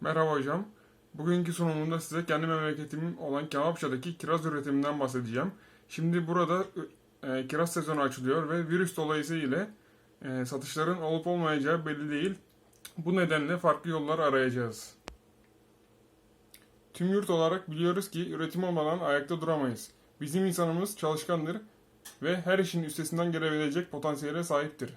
Merhaba hocam. Bugünkü sunumumda size kendi memleketim olan Kebapça'daki kiraz üretiminden bahsedeceğim. Şimdi burada e, kiraz sezonu açılıyor ve virüs dolayısıyla e, satışların olup olmayacağı belli değil. Bu nedenle farklı yollar arayacağız. Tüm yurt olarak biliyoruz ki üretim olmadan ayakta duramayız. Bizim insanımız çalışkandır ve her işin üstesinden gelebilecek potansiyele sahiptir.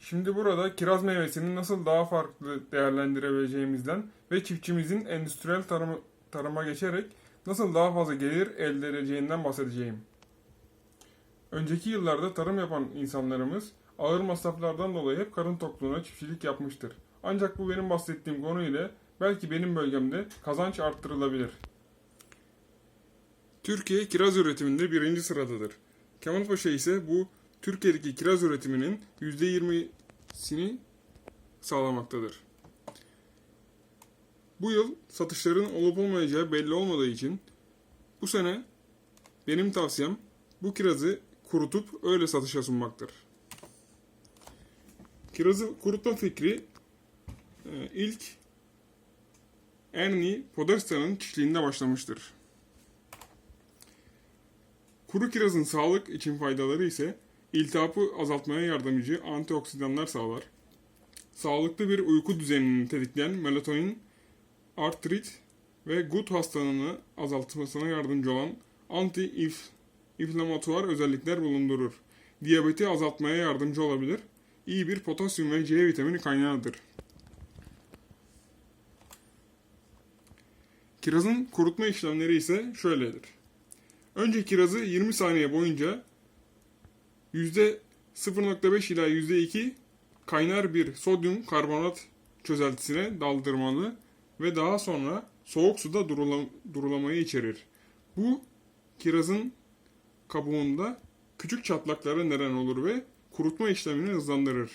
Şimdi burada kiraz meyvesini nasıl daha farklı değerlendirebileceğimizden ve çiftçimizin endüstriyel tarımı, tarıma geçerek nasıl daha fazla gelir elde edeceğinden bahsedeceğim. Önceki yıllarda tarım yapan insanlarımız ağır masraflardan dolayı hep karın tokluğuna çiftçilik yapmıştır. Ancak bu benim bahsettiğim konu ile belki benim bölgemde kazanç arttırılabilir. Türkiye kiraz üretiminde birinci sıradadır. Kemalpaşa ise bu Türkiye'deki kiraz üretiminin %20'sini sağlamaktadır. Bu yıl satışların olup olmayacağı belli olmadığı için bu sene benim tavsiyem bu kirazı kurutup öyle satışa sunmaktır. Kirazı kurutma fikri e, ilk Ernie Podesta'nın çiftliğinde başlamıştır. Kuru kirazın sağlık için faydaları ise iltihabı azaltmaya yardımcı antioksidanlar sağlar. Sağlıklı bir uyku düzenini tetikleyen melatonin, artrit ve gut hastalığını azaltmasına yardımcı olan anti-inflamatuar özellikler bulundurur. Diyabeti azaltmaya yardımcı olabilir. İyi bir potasyum ve C vitamini kaynağıdır. Kirazın kurutma işlemleri ise şöyledir. Önce kirazı 20 saniye boyunca %0.5 ila %2 kaynar bir sodyum karbonat çözeltisine daldırmalı ve daha sonra soğuk suda durulam durulamayı içerir. Bu kirazın kabuğunda küçük çatlaklara neden olur ve kurutma işlemini hızlandırır.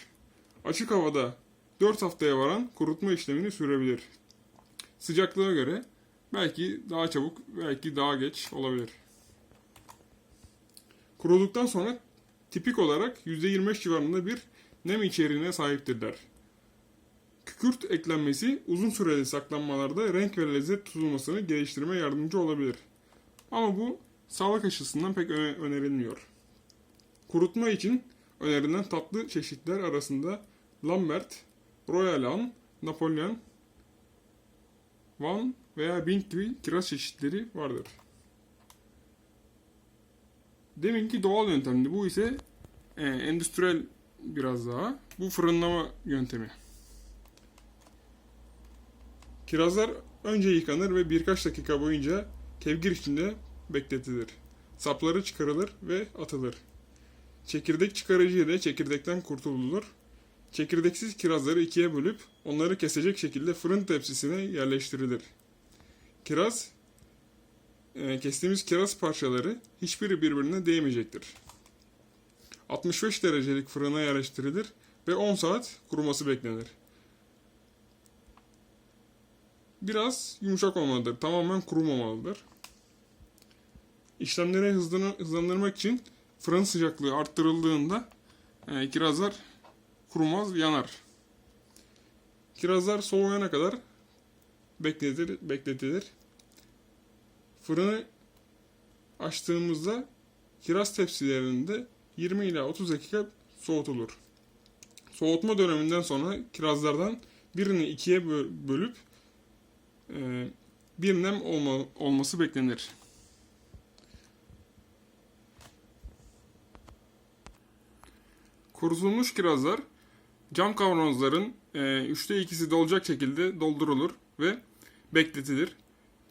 Açık havada 4 haftaya varan kurutma işlemini sürebilir. Sıcaklığa göre belki daha çabuk, belki daha geç olabilir. Kuruduktan sonra tipik olarak %25 civarında bir nem içeriğine sahiptirler. Kükürt eklenmesi uzun süreli saklanmalarda renk ve lezzet tutulmasını geliştirmeye yardımcı olabilir. Ama bu sağlık açısından pek öne- önerilmiyor. Kurutma için önerilen tatlı çeşitler arasında Lambert, Royal An, Napolyon, Van veya Bing gibi kiraz çeşitleri vardır. Deminki doğal yöntemdi. Bu ise e, endüstriyel biraz daha. Bu fırınlama yöntemi. Kirazlar önce yıkanır ve birkaç dakika boyunca kevgir içinde bekletilir. Sapları çıkarılır ve atılır. Çekirdek çıkarıcı ile çekirdekten kurtululur. Çekirdeksiz kirazları ikiye bölüp onları kesecek şekilde fırın tepsisine yerleştirilir. Kiraz kestiğimiz kiraz parçaları hiçbiri birbirine değmeyecektir. 65 derecelik fırına yerleştirilir ve 10 saat kuruması beklenir. Biraz yumuşak olmalıdır, tamamen kurumamalıdır. İşlemleri hızlandırmak için fırın sıcaklığı arttırıldığında e, kirazlar kurumaz, yanar. Kirazlar soğuyana kadar bekletilir, bekletilir. Fırını açtığımızda kiraz tepsilerinde 20 ila 30 dakika soğutulur. Soğutma döneminden sonra kirazlardan birini ikiye bö- bölüp e, bir nem olma, olması beklenir. Kurutulmuş kirazlar cam kavanozların e, üçte ikisi dolacak şekilde doldurulur ve bekletilir.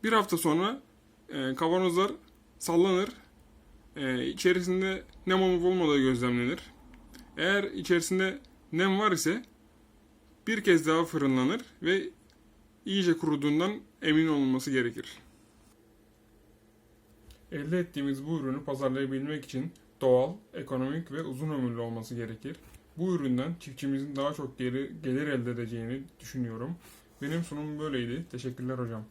Bir hafta sonra e, kavanozlar sallanır. E, içerisinde nem olup olmadığı gözlemlenir. Eğer içerisinde nem var ise bir kez daha fırınlanır ve iyice kuruduğundan emin olunması gerekir. Elde ettiğimiz bu ürünü pazarlayabilmek için doğal, ekonomik ve uzun ömürlü olması gerekir. Bu üründen çiftçimizin daha çok geri, gelir elde edeceğini düşünüyorum. Benim sunumum böyleydi. Teşekkürler hocam.